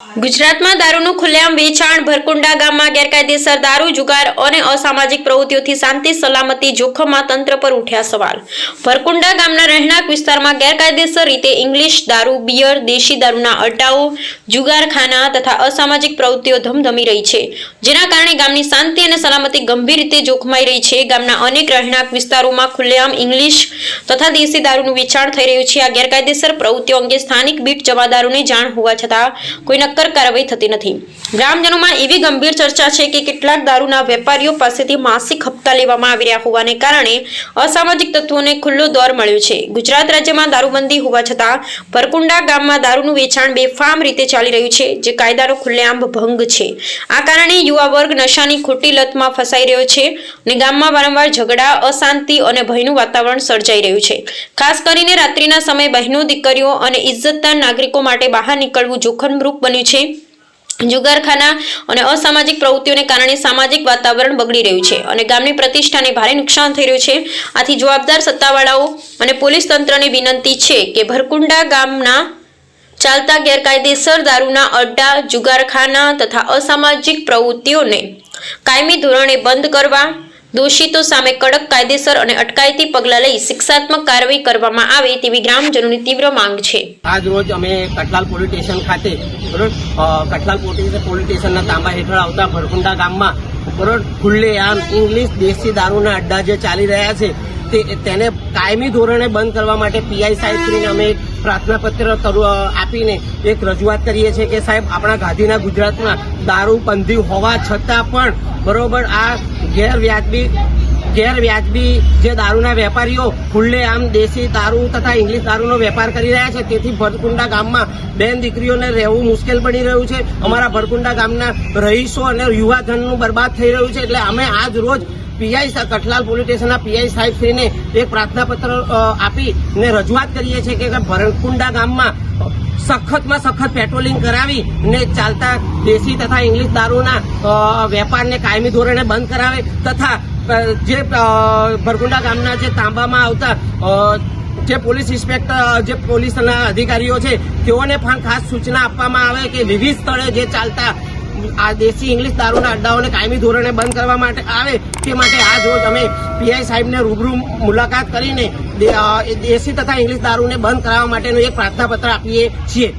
ગુજરાતમાં દારૂનું ખુલ્લેઆમ વેચાણ ભરકુંડા ગામમાં ગેરકાયદેસર દારૂ, જુગાર અને અસામાજિક પ્રવૃત્તિઓથી શાંતિ, સલામતી, જોખમમાં તંત્ર પર ઉઠ્યા સવાલ. ભરકુંડા ગામના રહેણાંક વિસ્તારમાં ગેરકાયદેસર રીતે ઇંગ્લિશ દારૂ, બિયર, દેશી દારૂના અડ્ડાઓ, જુગારખાના તથા અસામાજિક પ્રવૃત્તિઓ ધમધમી રહી છે. જેના કારણે ગામની શાંતિ અને સલામતી ગંભીર રીતે જોખમાઈ રહી છે. ગામના અનેક રહેણાંક વિસ્તારોમાં ખુલ્લેઆમ ઇંગ્લિશ તથા દેશી દારૂનું વેચાણ થઈ રહ્યું છે. આ ગેરકાયદેસર પ્રવૃત્તિઓ અંગે સ્થાનિક બીટ જમાદારોને જાણ હોવા છતાં કોઈ નક્કર કાર્યવાહી થતી નથી. ગ્રામજનોમાં એવી ગંભીર ચર્ચા છે કે કેટલાક દારૂના વેપારીઓ પાસેથી માસિક હપ્તા લેવામાં આવી રહ્યા હોવાને કારણે અસામાજિક તત્વોને ખુલ્લો દોર મળ્યો છે. ગુજરાત રાજ્યમાં દારૂબંધી હોવા છતાં ભરકુંડા ગામમાં દારૂનું વેચાણ બેફામ રીતે ચાલી રહ્યું છે, જે કાયદાનો ખુલ્લેઆમ ભંગ છે. આ કારણે યુવા વર્ગ નશાની ખોટી લતમાં ફસાઈ રહ્યો છે અને ગામમાં વારંવાર ઝઘડા, અશાંતિ અને ભયનું વાતાવરણ સર્જાઈ રહ્યું છે. ખાસ કરીને રાત્રિના સમયે બહેનો, દીકરીઓ અને ઇજ્જતદાર નાગરિકો માટે બહાર નીકળવું જોખમરૂપ બન્યું છે. જુગારખાના અને અસામાજિક પ્રવૃત્તિઓને કારણે સામાજિક વાતાવરણ બગડી રહ્યું છે અને ગામની પ્રતિષ્ઠાને ભારે નુકસાન થઈ રહ્યું છે. આથી જવાબદાર સત્તાવાળાઓ અને પોલીસ તંત્રને વિનંતી છે કે ભરકુંડા ગામના ચાલતા ગેરકાયદેસર દારૂના અડ્ડા, જુગારખાના તથા અસામાજિક પ્રવૃત્તિઓને કાયમી ધોરણે બંધ કરવા દોષિતો સામે કડક કાયદેસર અને અટકાયતી પગલાં લઈ શિક્ષાત્મક કાર્યવાહી કરવામાં આવે તેવી ગ્રામજનોની તીવ્ર માંગ છે. આજ રોજ અમે કટલાલ પોલીસ સ્ટેશન ખાતે, બરોબર કટલાલ પોલીસ સ્ટેશનના તાંબા હેઠળ આવતા ભરકુંડા ગામમાં, બરોબર ખુલ્લે આમ ઇંગ્લિશ દેશી દારૂના અડ્ડા જે ચાલી રહ્યા છે તેને કાયમી ધોરણે બંધ કરવા માટે પીઆઈ સાહેબશ્રીને અમે એક પ્રાર્થના પત્ર આપીને એક રજૂઆત કરીએ છીએ કે સાહેબ, આપણા ગાંધીના ગુજરાતમાં દારૂ બંધી હોવા છતાં પણ બરોબર આ ગેરવ્યાજબી ગેરવ્યાજબી જે દારૂના વેપારીઓ ખુલ્લે આમ દેશી દારૂ તથા ઇંગ્લિશ દારૂનો વેપાર કરી રહ્યા છે, તેથી ભરકુંડા ગામમાં બેન દીકરીઓને રહેવું મુશ્કેલ પડી રહ્યું છે. અમારા ભરકુંડા ગામના રહીશો અને યુવાધનનું બરબાદ થઈ રહ્યું છે, એટલે અમે આજ રોજ પીઆઈ કઠલાલ પોલીસ સ્ટેશનના પીઆઈ સાહેબશ્રીને એક પ્રાર્થના પત્ર આપીને રજૂઆત કરીએ છીએ કે ભરકુંડા ગામમાં સખતમાં સખત પેટ્રોલિંગ કરાવી ને ચાલતા દેશી તથા ઇંગ્લિશ દારૂના વેપારને કાયમી ધોરણે બંધ કરાવે તથા જે ભરકુંડા ગામના જે તાંબામાં આવતા જે પોલીસ ઇન્સ્પેક્ટર, જે પોલીસના અધિકારીઓ છે, તેઓને પણ ખાસ સૂચના આપવામાં આવે કે વિવિધ સ્થળે જે ચાલતા આ દેશી ઇંગ્લિશ દારૂના અડ્ડાઓને કાયમી ધોરણે બંધ કરવા માટે આવે તે માટે આજ રોજ અમે પીઆઈ સાહેબને રૂબરૂ મુલાકાત કરીને દેશી તથા ઇંગ્લિશ દારૂને બંધ કરાવવા માટેનું એક પ્રાર્થના પત્ર આપીએ છીએ.